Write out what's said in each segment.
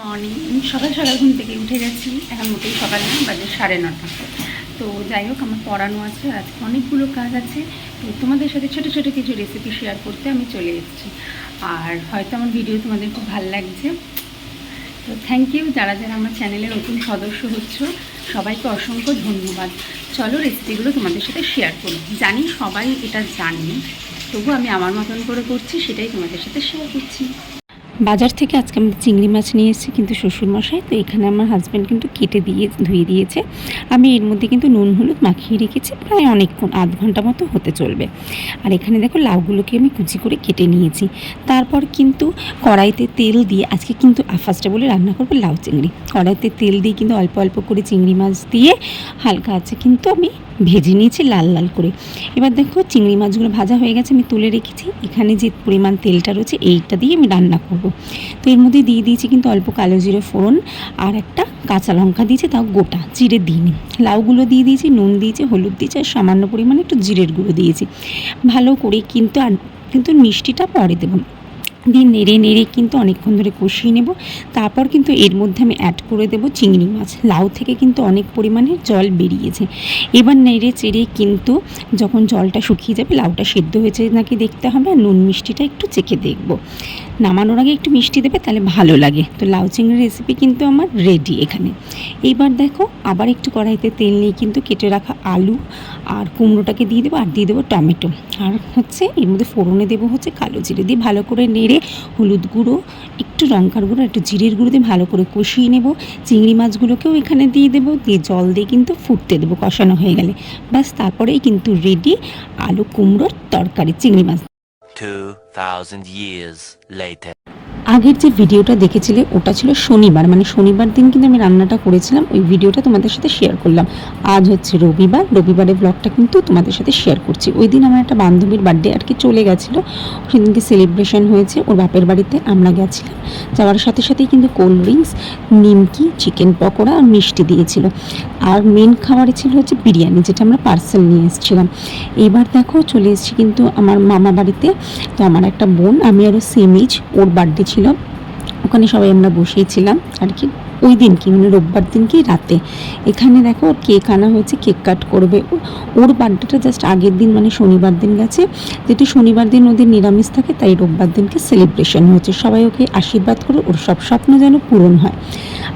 Morning আমি সকাল সকাল ঘুম থেকে উঠে গেছি, এখন মোটেই সকাল না, বাজে সাড়ে নটা। তো যাই হোক, আমার পড়ানো আছে আজকে অনেকগুলো কাজ আছে। তো তোমাদের সাথে ছোটো ছোটো কিছু রেসিপি শেয়ার করতে আমি চলে এসেছি। আর হয়তো আমার ভিডিও তোমাদের খুব ভালো লাগছে। তো থ্যাংক ইউ যারা যারা আমার চ্যানেলের নতুন সদস্য হচ্ছ, সবাইকে অসংখ্য ধন্যবাদ। চলো রেসিপিগুলো তোমাদের সাথে শেয়ার করি। জানি সবাই এটা জানি, তবু আমি আমার মতন করে করছি, সেটাই তোমাদের সাথে শেয়ার করছি। বাজার থেকে আজকে আমি চিংড়ি মাছ নিয়ে এসেছি কিন্তু শ্বশুরমশাই, তো এখানে আমার হাজব্যান্ড কিন্তু কেটে দিয়ে, ধুয়ে দিয়েছে। আমি এর মধ্যে কিন্তু নুন, হলুদ মাখিয়ে রেখেছি, প্রায় অনেকক্ষণ, আধ ঘণ্টা মতো হতে চলবে। আর এখানে দেখো লাউগুলোকে আমি কুচি করে কেটে নিয়েছি। তারপর কিন্তু কড়াইতে তেল দিয়ে, আজকে কিন্তু ফার্স্টে বলে রান্না করব লাউ চিংড়ি। কড়াইতে তেল দিয়ে কিন্তু অল্প অল্প করে চিংড়ি মাছ দিয়ে হালকা আছে কিন্তু আমি ভেজে নিয়েছি লাল লাল করে। এবার দেখো চিংড়ি মাছগুলো ভাজা হয়ে গেছে, আমি তুলে রেখেছি। এখানে যে পরিমাণ তেলটা রয়েছে, এইটা দিয়ে আমি রান্না করব। তো এর মধ্যে দিয়ে দিয়েছি কিন্তু অল্প কালো জিরে ফোড়ন আর একটা কাঁচা লঙ্কা দিয়েছি, তাও গোটা জিরে দিইনি। লাউগুলো দিয়ে দিয়েছি, নুন দিয়েছি, হলুদ দিয়েছি আর সামান্য পরিমাণে একটু জিরের গুঁড়ো দিয়েছি। ভালো করে কিন্তু আর কিন্তু মিষ্টিটা পরে দেবো। দিয়ে নেড়ে নেড়ে কিন্তু অনেকক্ষণ ধরে কষিয়ে নেব। তারপর কিন্তু এর মধ্যে আমি অ্যাড করে দেব চিংড়ি মাছ। লাউ থেকে কিন্তু অনেক পরিমাণে জল বেরিয়েছে। এবার নেড়ে চেড়ে কিন্তু যখন জলটা শুকিয়ে যাবে, লাউটা সেদ্ধ হয়েছে নাকি দেখতে হবে। আর নুন মিষ্টিটা একটু চেখে দেখব। নামানোর আগে একটু মিষ্টি দেবে, তাহলে ভালো লাগে। তো লাউ চিংড়ির রেসিপি কিন্তু আমার রেডি এখানে। এইবার দেখো, আবার একটু কড়াইতে তেল নিয়ে কিন্তু কেটে রাখা আলু আর কুমড়োটাকে দিয়ে দেবো, আর দিয়ে দেবো টমেটো। আর হচ্ছে এর মধ্যে ফোড়নে দেবো হচ্ছে কালো জিরে দিয়ে ভালো করে নেড়ে হলুদ গুঁড়ো, একটু লঙ্কার গুঁড়ো একটু জিরের গুঁড়ো দিয়ে ভালো করে কষিয়ে নেব। চিংড়ি মাছগুলোকেও এখানে দিয়ে দেবো, দিয়ে জল দিয়ে কিন্তু ফুটতে দেবো কষানো হয়ে গেলে। ব্যাস, তারপরেই কিন্তু রেডি আলু কুমড়োর তরকারি, চিংড়ি মাছ। 2000 years later. আগের যে ভিডিওটা দেখেছিলে, ওটা ছিল শনিবার। মানে শনিবার দিন কিন্তু আমি রান্নাটা করেছিলাম, ওই ভিডিওটা তোমাদের সাথে শেয়ার করলাম। আজ হচ্ছে রবিবার রবিবারের ব্লগটা কিন্তু তোমাদের সাথে শেয়ার করছি। ওই দিন আমার একটা বান্ধবীর বার্থডে আর কি চলে গেছিল। সেদিনকে সেলিব্রেশন হয়েছে, ওর বাপের বাড়িতে আমরা গেছিলাম। যাওয়ার সাথে সাথেই কিন্তু কোল্ড ড্রিঙ্কস নিমকি চিকেন পকোড়া আর মিষ্টি দিয়েছিল। আর মেন খাবারে ছিল হচ্ছে বিরিয়ানি, যেটা আমরা পার্সেল নিয়ে এসেছিলাম। এবার দেখো চলে এসেছি কিন্তু আমার মামা বাড়িতে। তো আমার একটা বোন, আমি আরও সেম এজ ওর বার্থডে ছিল। ওখানে সবাই আমরা বসেছিলাম আর কি ওই দিন কি মানে রোববার দিন কি রাতে। এখানে দেখো ওর কেক আনা হয়েছে কেক কাট করবে। ওর বার্থডেটা জাস্ট আগের দিন মানে শনিবার দিন গেছে। যেহেতু শনিবার দিন ওদের নিরামিষ থাকে, তাই রোববার দিনকে সেলিব্রেশন হয়েছে। সবাই ওকে আশীর্বাদ করে ওর সব স্বপ্ন যেন পূরণ হয়।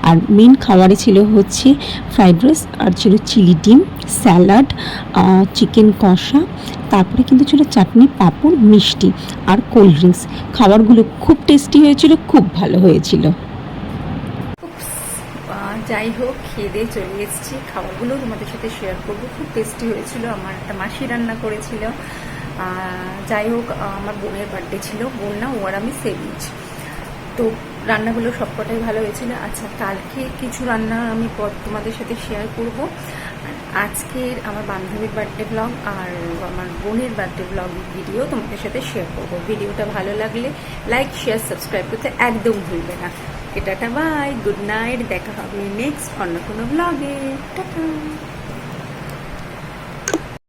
আর মেন খাবারে ছিল হচ্ছে ফ্রাইড রাইস আর ছিল চিলি ডিম স্যালাড চিকেন কষা, তারপরে কিন্তু ছিল চাটনি, পাঁপড়, মিষ্টি আর কোল্ড ড্রিঙ্কস খাবারগুলো খুব টেস্টি হয়েছিল, খুব ভালো হয়েছিল। যাই হোক, খেয়ে দিয়ে চলে এসেছি। খাবারগুলো তোমাদের সাথে শেয়ার করব। খুব টেস্টি হয়েছিল, আমার একটা মাসি রান্না করেছিল। যাই হোক, আমার বোনের বার্থডে ছিল। বোন না, ও আর আমি সেভিজ তো রান্নাগুলো সবকটাই ভালো হয়েছিল। আচ্ছা কালকে কিছু রান্না আমি তোমাদের সাথে শেয়ার করব। আজকের আমার বান্ধবীর বার্থডে ব্লগ আর আমার বোনের বার্থডে ব্লগ ভিডিও তোমাদের সাথে শেয়ার করব। ভিডিওটা ভালো লাগলে লাইক শেয়ার সাবস্ক্রাইব করতে একদম ভুলবে না। এটাটা বাই গুড নাইট দেখা হবে নেক্সট অন্য কোনো ব্লগে টাটা।